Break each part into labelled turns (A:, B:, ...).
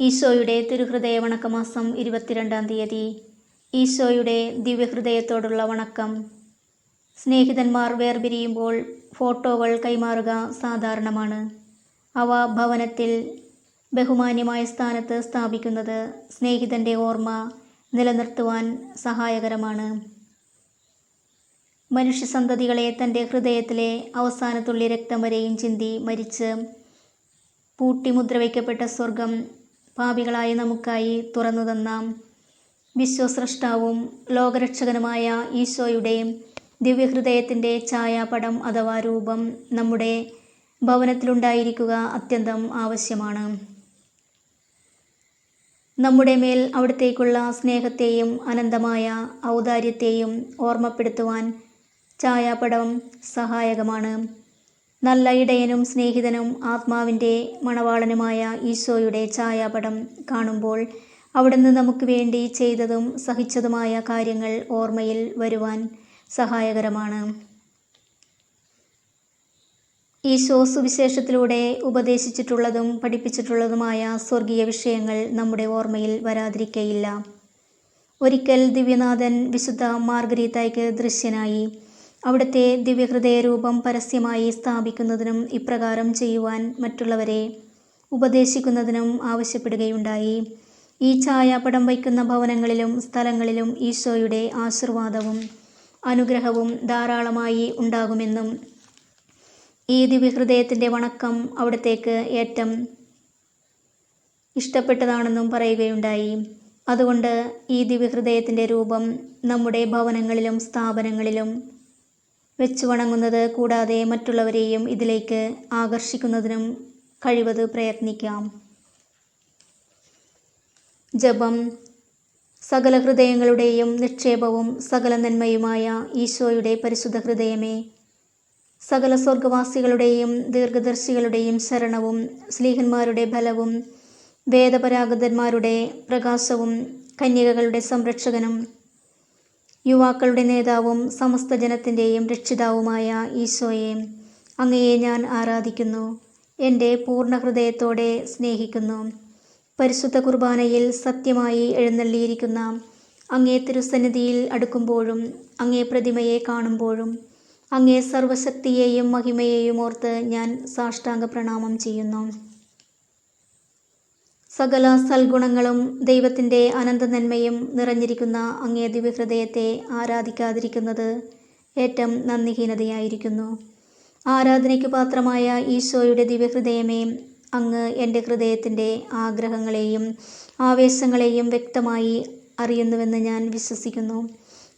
A: ഈശോയുടെ തിരുഹൃദയ വണക്കമാസം ഇരുപത്തിരണ്ടാം തീയതി. ഈശോയുടെ ദിവ്യഹൃദയത്തോടുള്ള വണക്കം. സ്നേഹിതന്മാർ വേർപിരിയുമ്പോൾ ഫോട്ടോകൾ കൈമാറുക സാധാരണമാണ്. അവ ഭവനത്തിൽ ബഹുമാന്യമായ സ്ഥാനത്ത് സ്ഥാപിക്കുന്നത് സ്നേഹിതന്റെ ഓർമ്മ നിലനിർത്തുവാൻ സഹായകരമാണ്. മനുഷ്യസന്തതികളെ തന്റെ ഹൃദയത്തിലെ അവസാനത്തുള്ളി രക്തം വരെയും ചിന്തി മരിച്ച് പൂട്ടിമുദ്ര വയ്ക്കപ്പെട്ട സ്വർഗം പാപികളായ നമുക്കായി തുറന്നു തന്ന വിശ്വസ്രഷ്ടാവും ലോകരക്ഷകനുമായ ഈശോയുടെ ദിവ്യഹൃദയത്തിന്റെ ഛായാപടം അഥവാ രൂപം നമ്മുടെ ഭവനത്തിലുണ്ടായിരിക്കുക അത്യന്തം ആവശ്യമാണ്. നമ്മുടെ മേൽ അവിടത്തേക്കുള്ള സ്നേഹത്തെയും അനന്തമായ ഔദാര്യത്തെയും ഓർമ്മപ്പെടുത്തുവാൻ ഛായാപടം സഹായകമാണ്. നല്ല ഇടയനും സ്നേഹിതനും ആത്മാവിന്റെ മണവാളനുമായ ഈശോയുടെ ഛായാപടം കാണുമ്പോൾ അവിടുന്ന് നമുക്ക് വേണ്ടി ചെയ്തതും സഹിച്ചതുമായ കാര്യങ്ങൾ ഓർമ്മയിൽ വരുവാൻ സഹായകരമാണ്. ഈശോ സുവിശേഷത്തിലൂടെ ഉപദേശിച്ചിട്ടുള്ളതും പഠിപ്പിച്ചിട്ടുള്ളതുമായ സ്വർഗീയ വിഷയങ്ങൾ നമ്മുടെ ഓർമ്മയിൽ വരാതിരിക്കയില്ല. ഒരിക്കൽ ദിവ്യനാഥൻ വിശുദ്ധ മാർഗരീതായ്ക്ക് ദൃശ്യനായി അവിടുത്തെ ദിവ്യഹൃദയരൂപം പരസ്യമായി സ്ഥാപിക്കുന്നതിനും ഇപ്രകാരം ചെയ്യുവാൻ മറ്റുള്ളവരെ ഉപദേശിക്കുന്നതിനും ആവശ്യപ്പെടുകയുണ്ടായി. ഈ ഛായാപടം വയ്ക്കുന്ന ഭവനങ്ങളിലും സ്ഥലങ്ങളിലും ഈശോയുടെ ആശീർവാദവും അനുഗ്രഹവും ധാരാളമായി ഉണ്ടാകുമെന്നും ഈ ദിവ്യഹൃദയത്തിന്റെ വണക്കം അവിടത്തേക്ക് ഏറ്റം ഇഷ്ടപ്പെട്ടതാണെന്നും പറയുകയുണ്ടായി. അതുകൊണ്ട് ഈ ദിവ്യഹൃദയത്തിന്റെ രൂപം നമ്മുടെ ഭവനങ്ങളിലും സ്ഥാപനങ്ങളിലും വെച്ച് വണങ്ങുന്നത് കൂടാതെ മറ്റുള്ളവരെയും ഇതിലേക്ക് ആകർഷിക്കുന്നതിനും കഴിവത് പ്രയത്നിക്കാം. ജപം സകല ഹൃദയങ്ങളുടെയും നിക്ഷേപവും സകല നന്മയുമായ ഈശോയുടെ പരിശുദ്ധ ഹൃദയമേ സകല സ്വർഗവാസികളുടെയും ദീർഘദർശികളുടെയും ശരണവും സ്ലീഹന്മാരുടെ ബലവും വേദപരാഗതന്മാരുടെ പ്രകാശവും കന്യകകളുടെ സംരക്ഷകനും യുവാക്കളുടെ നേതാവും സമസ്ത ജനത്തിന്റെയും രക്ഷിതാവുമായ ഈശോയെ അങ്ങയെ ഞാൻ ആരാധിക്കുന്നു എന്റെ പൂർണ ഹൃദയത്തോടെ സ്നേഹിക്കുന്നു. പരിശുദ്ധ കുർബാനയിൽ സത്യമായി എഴുന്നള്ളിയിരിക്കുന്ന അങ്ങേ തിരുസന്നിധിയിൽ അടുക്കുമ്പോഴും അങ്ങേ പ്രതിമയെ കാണുമ്പോഴും അങ്ങേ സർവശക്തിയെയും മഹിമയെയും ഓർത്ത് ഞാൻ സാഷ്ടാംഗ പ്രണാമം ചെയ്യുന്നു. സകല സൽഗുണങ്ങളും ദൈവത്തിന്റെ അനന്ത നന്മയും നിറഞ്ഞിരിക്കുന്ന അങ്ങേ ദിവ്യഹൃദയത്തെ ആരാധിക്കാതിരിക്കുന്നത് ഏറ്റവും നന്ദിഹീനതയായിരിക്കുന്നു. ആരാധനയ്ക്ക് പാത്രമായ ഈശോയുടെ ദിവ്യഹൃദയമേ അങ്ങ് എന്റെ ഹൃദയത്തിന്റെ ആഗ്രഹങ്ങളെയും ആവേശങ്ങളെയും വ്യക്തമായി അറിയുന്നുവെന്ന് ഞാൻ വിശ്വസിക്കുന്നു.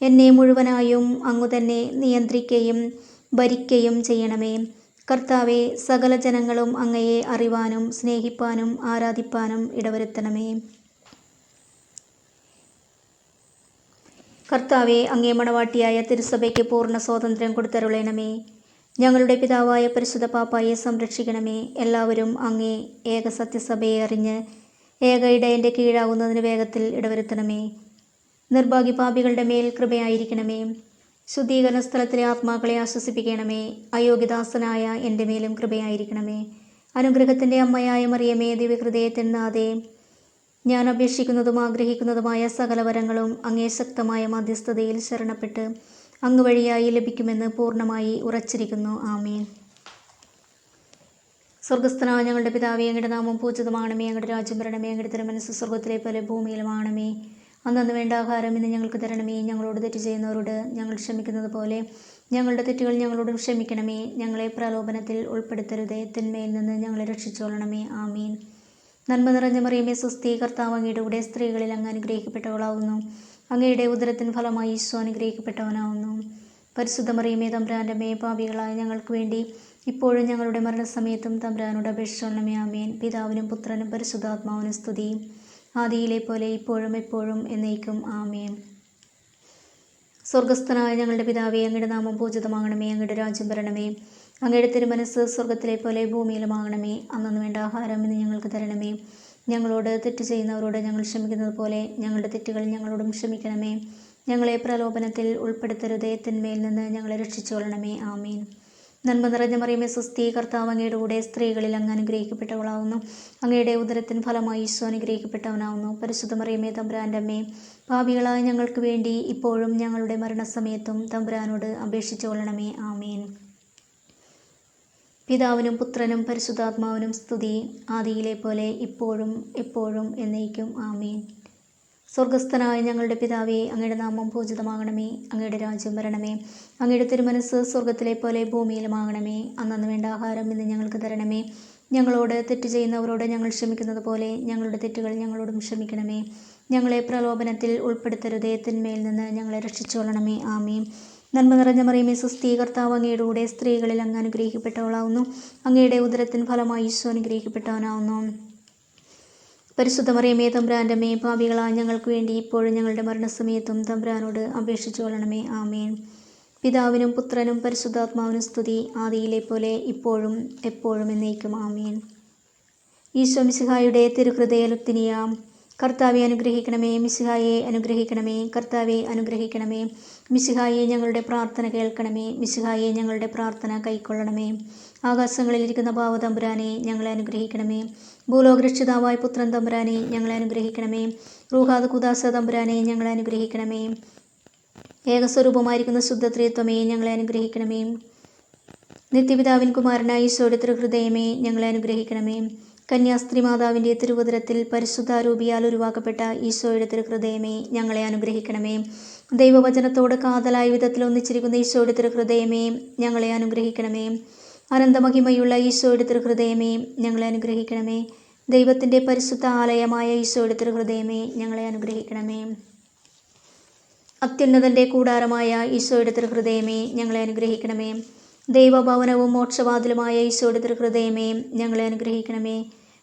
A: എന്നെ മുഴുവനായും അങ്ങു തന്നെ നിയന്ത്രിക്കുകയും ഭരിക്കുകയും ചെയ്യണമേ. കർത്താവെ സകല ജനങ്ങളും അങ്ങയെ അറിവാനും സ്നേഹിപ്പാനും ആരാധിപ്പാനും ഇടവരുത്തണമേ. കർത്താവെ അങ്ങേ മണവാട്ടിയായ തിരുസഭയ്ക്ക് പൂർണ സ്വാതന്ത്ര്യം കൊടുത്തരുളേണമേ. ഞങ്ങളുടെ പിതാവായ പരിശുദ്ധ പാപ്പായെ സംരക്ഷിക്കണമേ. എല്ലാവരും അങ്ങേ ഏക സത്യസഭയെ അറിഞ്ഞ് ഏക ഇടയന്റെ കീഴാകുന്നതിന് വേഗത്തിൽ ഇടവരുത്തണമേ. നിർഭാഗ്യപാപികളുടെ മേൽ കൃപയായിരിക്കണമേ. ശുദ്ധീകരണ സ്ഥലത്തിലെ ആത്മാക്കളെ ആശ്വസിപ്പിക്കണമേ. അയോഗ്യദാസനായ എന്റെ മേലും കൃപയായിരിക്കണമേ. അനുഗ്രഹത്തിന്റെ അമ്മയായ മറിയമേ ദിവ്യഹൃദയത്തിനാതെ ഞാൻ അപേക്ഷിക്കുന്നതും ആഗ്രഹിക്കുന്നതുമായ സകല വരങ്ങളും അങ്ങേ ശക്തമായ മധ്യസ്ഥതയിൽ ശരണപ്പെട്ട് അങ്ങ് വഴിയായി ലഭിക്കുമെന്ന് പൂർണമായി ഉറച്ചിരിക്കുന്നു. ആമീൻ. സ്വർഗസ്ഥനായ ഞങ്ങളുടെ പിതാവേ അങ്ങയുടെ നാമം പൂജിതമാണമേ അങ്ങയുടെ രാജ്യം വരണമേ. അങ്ങയുടെ തിരുമനസ് സ്വർഗത്തിലെ പോലെ ഭൂമിയിലുമാണമേ അന്നു വേണ്ട ആഹാരം ഇന്ന് ഞങ്ങൾക്ക് തരണമേ. ഞങ്ങളോട് തെറ്റ് ചെയ്യുന്നവരോട് ഞങ്ങൾ ക്ഷമിക്കുന്നത് പോലെ ഞങ്ങളുടെ തെറ്റുകൾ ഞങ്ങളോട് ക്ഷമിക്കണമേ. ഞങ്ങളെ പ്രലോഭനത്തിൽ ഉൾപ്പെടുത്തരുതേ. തിന്മയിൽ നിന്ന് ഞങ്ങളെ രക്ഷിച്ചോളണമേ. ആമീൻ. നന്മ നിറഞ്ഞ മറിയമേ സുസ്ഥി കർത്താവ് അങ്ങയുടെ കൂടെ സ്ത്രീകളിൽ അങ്ങ് അനുഗ്രഹിക്കപ്പെട്ടവളാവുന്നു. അങ്ങയുടെ ഉദരത്തിന് ഫലമായി ഈശോ അനുഗ്രഹിക്കപ്പെട്ടവനാവുന്നു. പരിശുദ്ധ മറിയമേ തമ്പ്രാന്റെ മേ പാപികളായ ഞങ്ങൾക്ക് വേണ്ടി ഇപ്പോഴും ഞങ്ങളുടെ മരണസമയത്തും തമ്പ്രാനോട് അപേക്ഷിച്ചോളണമേ. ആമീൻ. പിതാവിനും പുത്രനും പരിശുദ്ധാത്മാവിനും സ്തുതി. ആദിയിലെ പോലെ ഇപ്പോഴും എപ്പോഴും എന്നേക്കും ആമേൻ. സ്വർഗസ്ഥനായ ഞങ്ങളുടെ പിതാവേ അങ്ങയുടെ നാമം പൂജിതമാകണമേ അങ്ങയുടെ രാജ്യം വരണമേ. അങ്ങയുടെ തിരുമനസ് സ്വർഗത്തിലെ പോലെ ഭൂമിയിലുമാകണമേ. അന്നു വേണ്ട ആഹാരം ഇന്ന് ഞങ്ങൾക്ക് തരണമേ. ഞങ്ങളോട് തെറ്റ് ചെയ്യുന്നവരോട് ഞങ്ങൾ ക്ഷമിക്കുന്നത് പോലെ ഞങ്ങളുടെ തെറ്റുകൾ ഞങ്ങളോടും ക്ഷമിക്കണമേ. ഞങ്ങളെ പ്രലോഭനത്തിൽ ഉൾപ്പെടുത്തരുതേ തിന്മയിൽ നിന്ന് ഞങ്ങളെ രക്ഷിച്ചുകൊള്ളണമേ. ആമീൻ. നന്മ നിറഞ്ഞ മറിയമേ സ്വസ്തി കർത്താവ് അങ്ങയുടെ കൂടെ സ്ത്രീകളിൽ അങ്ങ് അനുഗ്രഹിക്കപ്പെട്ടവളാവുന്നു. അങ്ങയുടെ ഉദരത്തിന് ഫലമായി ഈശോ അനുഗ്രഹിക്കപ്പെട്ടവനാവുന്നു. പരിശുദ്ധ മറിയമേ തമ്പുരാന്റെ അമ്മേ പാപികളായ ഞങ്ങൾക്ക് വേണ്ടി ഇപ്പോഴും ഞങ്ങളുടെ മരണസമയത്തും തമ്പുരാനോട് അപേക്ഷിച്ചു കൊള്ളണമേ. ആമേൻ. പിതാവിനും പുത്രനും പരിശുദ്ധാത്മാവിനും സ്തുതി. ആദിയിലെ പോലെ ഇപ്പോഴും എപ്പോഴും എന്നേക്കും. ആമേൻ. സ്വർഗസ്ഥനായ ഞങ്ങളുടെ പിതാവേ അങ്ങയുടെ നാമം പൂജിതമാകണമേ അങ്ങയുടെ രാജ്യം വരണമേ അങ്ങയുടെ തിരുമനസ് സ്വർഗത്തിലെ പോലെ ഭൂമിയിലുമാകണമേ അന്നു വേണ്ട ആഹാരം ഇന്ന് ഞങ്ങൾക്ക് തരണമേ ഞങ്ങളോട് തെറ്റ് ചെയ്യുന്നവരോട് ഞങ്ങൾ ക്ഷമിക്കുന്നത് പോലെ ഞങ്ങളുടെ തെറ്റുകൾ ഞങ്ങളോടും ക്ഷമിക്കണമേ ഞങ്ങളെ പ്രലോഭനത്തിൽ ഉൾപ്പെടുത്തരുതേ തിന്മയിൽ നിന്ന് ഞങ്ങളെ രക്ഷിച്ചുകൊള്ളണമേ ആമേ നന്മ നിറഞ്ഞ മറിയമേ സുസ്ഥീ കർത്താവ് അങ്ങയുടെ കൂടെ സ്ത്രീകളിൽ അങ്ങ് അനുഗ്രഹിക്കപ്പെട്ടവളാവുന്നു അങ്ങയുടെ ഉദരത്തിന് ഫലമായി ഈശോ അനുഗ്രഹിക്കപ്പെട്ടവനാവുന്നു. പരിശുദ്ധ മറിയമേ തമ്പ്രാന്റെ മേ ഭാവികളാ ഞങ്ങൾക്ക് വേണ്ടി ഇപ്പോഴും ഞങ്ങളുടെ മരണസമയത്തും തമ്പ്രാനോട് അപേക്ഷിച്ചു കൊള്ളണമേ. ആമേൻ. പിതാവിനും പുത്രനും പരിശുദ്ധാത്മാവിനും സ്തുതി. ആദിയിലെ പോലെ ഇപ്പോഴും എപ്പോഴും എന്നേക്കും. ആമേൻ. ഈശോ മിശിഹായുടെ തിരുഹൃദയലുത്തിനിയാം കർത്താവെ അനുഗ്രഹിക്കണമേ മിസ്സിഹായെ അനുഗ്രഹിക്കണമേ കർത്താവെ അനുഗ്രഹിക്കണമേ. മിസ്സിഹായെ ഞങ്ങളുടെ പ്രാർത്ഥന കേൾക്കണമേ മിസ്സിഹായെ ഞങ്ങളുടെ പ്രാർത്ഥന കൈക്കൊള്ളണമേ. ആകാശങ്ങളിലിരിക്കുന്ന ഭാവ തമ്പുരാനെ ഞങ്ങളെ അനുഗ്രഹിക്കണമേ. ഭൂലോകരക്ഷിതാവായ പുത്രൻ തമ്പുരാനെ ഞങ്ങളെ അനുഗ്രഹിക്കണമേ. റൂഹാദ് കുദാസ തമ്പുരാനെ ഞങ്ങളെ അനുഗ്രഹിക്കണമേ. ഏകസ്വരൂപമായിരിക്കുന്ന ശുദ്ധത്രിത്വമേ ഞങ്ങളെ അനുഗ്രഹിക്കണമേ. നിത്യപിതാവിൻ കുമാരനായ ഈശോയുടെ ഹൃദയമേ ഞങ്ങളെ അനുഗ്രഹിക്കണമേ. കന്യാസ്ത്രീ മാതാവിന്റെ തിരുവതിരത്തിൽ പരിശുദ്ധാരൂപിയാൽ ഉരുവാക്കപ്പെട്ട ഈശോയുടെ തിരുഹൃദയമേ ഞങ്ങളെ അനുഗ്രഹിക്കണമേ. ദൈവവചനത്തോട് കാതലായ വിധത്തിൽ ഒന്നിച്ചിരിക്കുന്ന ഈശോയുടെ തിരുഹൃദയമേ ഞങ്ങളെ അനുഗ്രഹിക്കണമേ. അനന്തമഹിമയുള്ള ഈശോയുടെ തിരുഹൃദയമേ ഞങ്ങളെ അനുഗ്രഹിക്കണമേ. ദൈവത്തിന്റെ പരിശുദ്ധ ആലയമായ ഈശോയുടെ തിരുഹൃദയമേ ഞങ്ങളെ അനുഗ്രഹിക്കണമേ. അത്യുന്നതന്റെ കൂടാരമായ ഈശോയുടെ തിരുഹൃദയമേ ഞങ്ങളെ അനുഗ്രഹിക്കണമേ. ദൈവഭവനവും മോക്ഷവാതിലുമായ ഈശോയുടെ തിരുഹൃദയമേ ഞങ്ങളെ അനുഗ്രഹിക്കണമേ.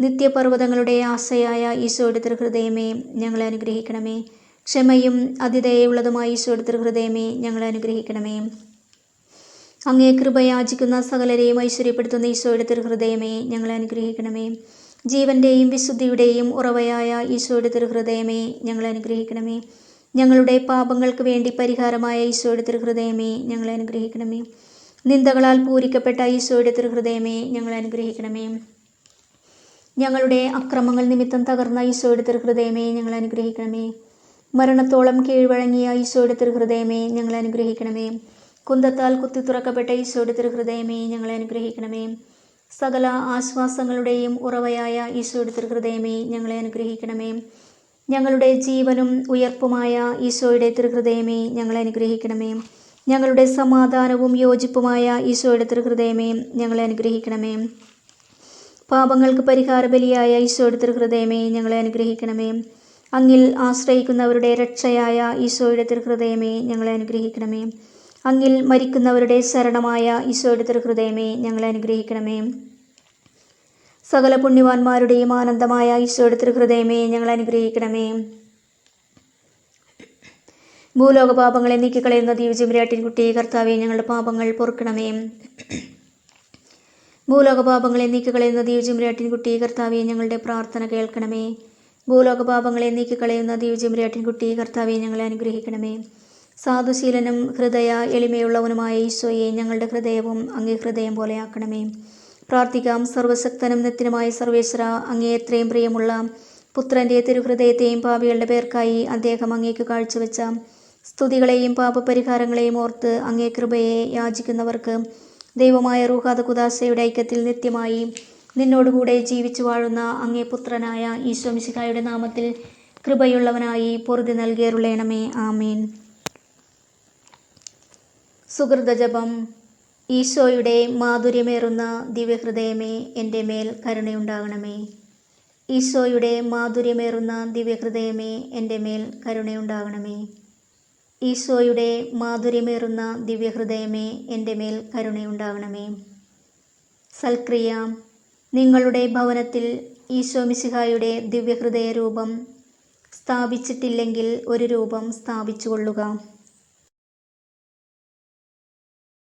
A: നിത്യപർവതങ്ങളുടെ ആശയായ ഈശോയുടെ തൃഹൃദയമേ ഞങ്ങളെ അനുഗ്രഹിക്കണമേ. ക്ഷമയും അതിഥേയുള്ളതുമായ ഈശോയുടെ തൃഹൃദയമേ ഞങ്ങളെ അനുഗ്രഹിക്കണമേ. അങ്ങേ കൃപയാചിക്കുന്ന സകലരെയും ഐശ്വര്യപ്പെടുത്തുന്ന ഈശോയുടെ തിരുഹൃദയമേ ഞങ്ങളെ അനുഗ്രഹിക്കണമേ. ജീവന്റെയും വിശുദ്ധിയുടെയും ഉറവയായ ഈശോയുടെ തിരുഹൃദയമേ ഞങ്ങളെ അനുഗ്രഹിക്കണമേ. ഞങ്ങളുടെ പാപങ്ങൾക്ക് വേണ്ടി പരിഹാരമായ ഈശോയുടെ തിരുഹൃദയമേ ഞങ്ങളെ അനുഗ്രഹിക്കണമേ. നിന്ദകളാൽ പൂരിക്കപ്പെട്ട ഈശോയുടെ തിരുഹൃദയമേ ഞങ്ങളെ അനുഗ്രഹിക്കണമേ. ഞങ്ങളുടെ അക്രമങ്ങൾ നിമിത്തം തകർന്ന ഈശോയുടെ തിരുഹൃദയമേ ഞങ്ങൾ അനുഗ്രഹിക്കണമേ. മരണത്തോളം കീഴ്വഴങ്ങിയ ഈശോയുടെ തിരുഹൃദയമേ ഞങ്ങൾ അനുഗ്രഹിക്കണമേ. കുന്തത്താൽ കുത്തി തുറക്കപ്പെട്ട ഈശോയുടെ തിരുഹൃദയമേ ഞങ്ങൾ അനുഗ്രഹിക്കണമേ. സകല ആശ്വാസങ്ങളുടെയും ഉറവയായ ഈശോയുടെ തിരുഹൃദയമേ ഞങ്ങളെ അനുഗ്രഹിക്കണമേ. ഞങ്ങളുടെ ജീവനും ഉയർപ്പുമായ ഈശോയുടെ തിരുഹൃദയമേ ഞങ്ങളെ അനുഗ്രഹിക്കണമേ. ഞങ്ങളുടെ സമാധാനവും യോജിപ്പുമായ ഈശോയുടെ തിരുഹൃദയമേ ഞങ്ങളെ അനുഗ്രഹിക്കണമേ. പാപങ്ങൾക്ക് പരിഹാര ബലിയായ ഈശോയുടെ ഹൃദയമേ ഞങ്ങളെ അനുഗ്രഹിക്കണമേ. അങ്ങിൽ ആശ്രയിക്കുന്നവരുടെ രക്ഷയായ ഈശോയുടെ ഹൃദയമേ ഞങ്ങളെ അനുഗ്രഹിക്കണമേ. അങ്ങിൽ മരിക്കുന്നവരുടെ ശരണമായ ഈശോയുടെ ഹൃദയമേ ഞങ്ങളെ അനുഗ്രഹിക്കണമേ. സകല പുണ്യവാന്മാരുടെയും ആനന്ദമായ ഈശോയുടെ ഹൃദയമേ ഞങ്ങളെ അനുഗ്രഹിക്കണമേ. ഭൂലോക പാപങ്ങളെ നീക്കിക്കളയുന്ന ദിവ്യചിമ്രാട്ടിൻകുട്ടി കർത്താവെ ഞങ്ങളുടെ പാപങ്ങൾ പൊറുക്കണമേ. ഭൂലോക പാപങ്ങളെ നീക്കിക്കളയുന്ന കുട്ടി കർത്താവെ ഞങ്ങളുടെ പ്രാർത്ഥന കേൾക്കണമേ. ഭൂലോകപാപങ്ങളെ നീക്കിക്കളയുന്ന കുട്ടി കർത്താവെ ഞങ്ങളെ അനുഗ്രഹിക്കണമേ. സാധുശീലനും ഹൃദയ എളിമയുള്ളവനുമായ ഈശോയെ ഞങ്ങളുടെ ഹൃദയവും അങ്ങേ ഹൃദയം പോലെയാക്കണമേ പ്രാർത്ഥിക്കാം. സർവശക്തനും നിത്യനുമായ സർവേശ്വര അങ്ങേ എത്രയും പ്രിയമുള്ള പുത്രന്റെ തിരുഹൃദയത്തെയും പാപികളുടെ പേർക്കായി അദ്ദേഹം അങ്ങേക്ക് കാഴ്ചവെച്ച സ്തുതികളെയും പാപപരിഹാരങ്ങളെയും ഓർത്ത് അങ്ങേ കൃപയെ യാചിക്കുന്നവർക്ക് ദൈവമായ റൂഹാദ കുദാസയുടെ ഐക്യത്തിൽ നിത്യമായി നിന്നോടുകൂടെ ജീവിച്ചു വാഴുന്ന അങ്ങേ പുത്രനായ ഈശോ മിശിഹായുടെ നാമത്തിൽ കൃപയുള്ളവനായി പൊറുതി നൽകിയരുളേണമേ. സുഹൃത സുഹൃതജപം ഈശോയുടെ മാധുര്യമേറുന്ന ദിവ്യഹൃദയമേ എന്റെ മേൽ കരുണയുണ്ടാകണമേ. ഈശോയുടെ മാധുര്യമേറുന്ന ദിവ്യഹൃദയമേ എന്റെ മേൽ കരുണയുണ്ടാകണമേ. ഈശോയുടെ മാധുര്യമേറുന്ന ദിവ്യഹൃദയമേ എന്റെ മേൽ കരുണയുണ്ടാവണമേ. സൽക്രിയ നിങ്ങളുടെ ഭവനത്തിൽ ഈശോ മിശിഹായുടെ ദിവ്യഹൃദയ രൂപം സ്ഥാപിച്ചിട്ടില്ലെങ്കിൽ ഒരു രൂപം സ്ഥാപിച്ചു കൊള്ളുക